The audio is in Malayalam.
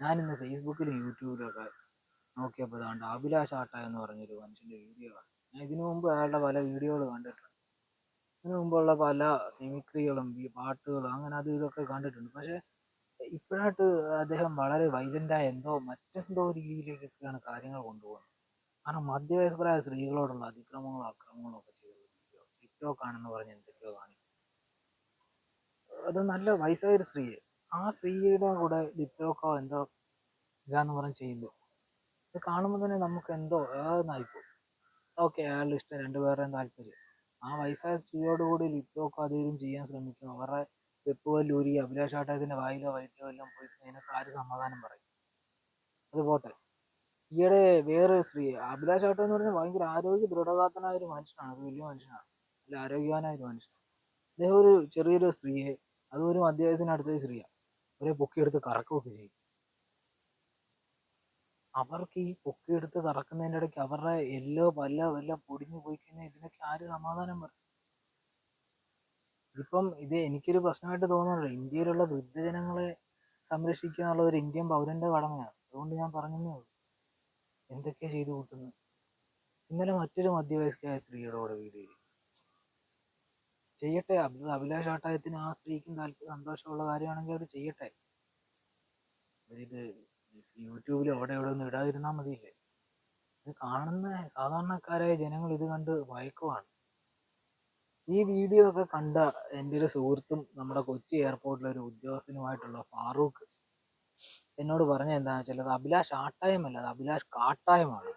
ഞാനിന്ന് ഫേസ്ബുക്കിലും യൂട്യൂബിലും ഒക്കെ നോക്കിയപ്പോൾ ഇതാണ്ട് അഭിലാഷ് ആട്ട എന്ന് പറഞ്ഞൊരു മനുഷ്യന്റെ വീഡിയോ ആണ് ഞാൻ ഇതിനു മുമ്പ് അയാളുടെ പല വീഡിയോകൾ കണ്ടിട്ടുണ്ട്. ഇതിനു മുമ്പുള്ള പല മിമിക്രികളും ഈ പാട്ടുകളും അങ്ങനെ അതും ഇതൊക്കെ കണ്ടിട്ടുണ്ട്. പക്ഷേ ഇപ്പോഴായിട്ട് അദ്ദേഹം വളരെ വൈലന്റായ എന്തോ മറ്റെന്തോ രീതിയിലേക്കൊക്കെയാണ് കാര്യങ്ങൾ കൊണ്ടുപോകുന്നത്. കാരണം മധ്യവയസ്കരായ സ്ത്രീകളോടുള്ള അതിക്രമങ്ങളും അക്രമങ്ങളും ഒക്കെ ചെയ്ത വീഡിയോ ടിക്ടോക്ക് ആണെന്ന് പറഞ്ഞ് എന്തൊക്കെയോ കാണിക്കും അത് നല്ല വയസ്സായൊരു സ്ത്രീയെ. ആ സ്ത്രീയുടെ കൂടെ ലിപ്റ്റോക്കോ എന്തോ ഇതാന്ന് പറഞ്ഞ് ചെയ്യുന്നു. ഇത് കാണുമ്പോൾ തന്നെ നമുക്ക് എന്തോ ഏതെന്നായിപ്പോ ഓക്കെ അയാളുടെ ഇഷ്ടം രണ്ടുപേരുടെയും താല്പര്യം. ആ വയസ്സായ സ്ത്രീയോട് കൂടി ലിപ്റ്റോക്കോ അത് ചെയ്യാൻ ശ്രമിക്കും. അവരുടെ അഭിലാഷ് ആട്ടയത്തിന്റെ വായിലോ വയറ്റിലോ എല്ലാം പോയി അതിനൊക്കെ ആര് സമാധാനം പറയും? അത് പോട്ടെ. ഈയിടെ വേറെ സ്ത്രീ അഭിലാഷ് ആട്ടം എന്ന് പറഞ്ഞാൽ ഭയങ്കര ആരോഗ്യ ദൃഢഗാത്തനായ ഒരു മനുഷ്യനാണ്. ഒരു വലിയ മനുഷ്യനാണ്. നല്ല ആരോഗ്യവാനായ ഒരു മനുഷ്യൻ അദ്ദേഹം ഒരു ചെറിയൊരു സ്ത്രീയെ അതും ഒരു മധ്യവയസ്സിനടുത്ത സ്ത്രീയാണ്. അവരെ പൊക്കിയെടുത്ത് കറക്കുകയൊക്കെ ചെയ്യും. അവർക്ക് ഈ പൊക്കിയെടുത്ത് കറക്കുന്നതിന്റെ ഇടയ്ക്ക് അവരുടെ എല്ലോ പല്ല എല്ലാം പൊടിഞ്ഞു പോയി കഴിഞ്ഞാൽ ഇതിനൊക്കെ ആര് സമാധാനം പറയും? ഇതിപ്പം ഇത് എനിക്കൊരു പ്രശ്നമായിട്ട് തോന്നുന്നുണ്ട്. ഇന്ത്യയിലുള്ള വൃദ്ധജനങ്ങളെ സംരക്ഷിക്കുക എന്നുള്ളത് ഒരു ഇന്ത്യൻ പൗരന്റെ കടമയാണ്. അതുകൊണ്ട് ഞാൻ പറഞ്ഞതേ ഉള്ളൂ. എന്തൊക്കെയാണ് ചെയ്തു കൂട്ടുന്നത്? ഇന്നലെ മറ്റൊരു മധ്യവയസ്കയായ സ്ത്രീയുടെ കൂടെ വീഡിയോ ചെയ്യട്ടെ? അത് അഭിലാഷ് ആട്ടായത്തിന് ആ സ്ത്രീക്കും താല്പര്യം സന്തോഷമുള്ള കാര്യമാണെങ്കിൽ അവർ ചെയ്യട്ടെ. ഇത് യൂട്യൂബിൽ എവിടെ ഇവിടെ ഒന്നും ഇടാതിരുന്നാൽ മതിയില്ലേ? ഇത് കാണുന്ന സാധാരണക്കാരായ ജനങ്ങൾ ഇത് കണ്ട് ഭയക്കുവാണ് ഈ വീഡിയോ ഒക്കെ കണ്ട എന്റെ ഒരു സുഹൃത്തും നമ്മുടെ കൊച്ചി എയർപോർട്ടിലെ ഒരു ഉദ്യോഗസ്ഥനുമായിട്ടുള്ള ഫാറൂഖ് എന്നോട് പറഞ്ഞ എന്താണെന്ന് വെച്ചാൽ അത് അഭിലാഷ് ആട്ടായമല്ല അത് അഭിലാഷ് കാട്ടായമാണ്.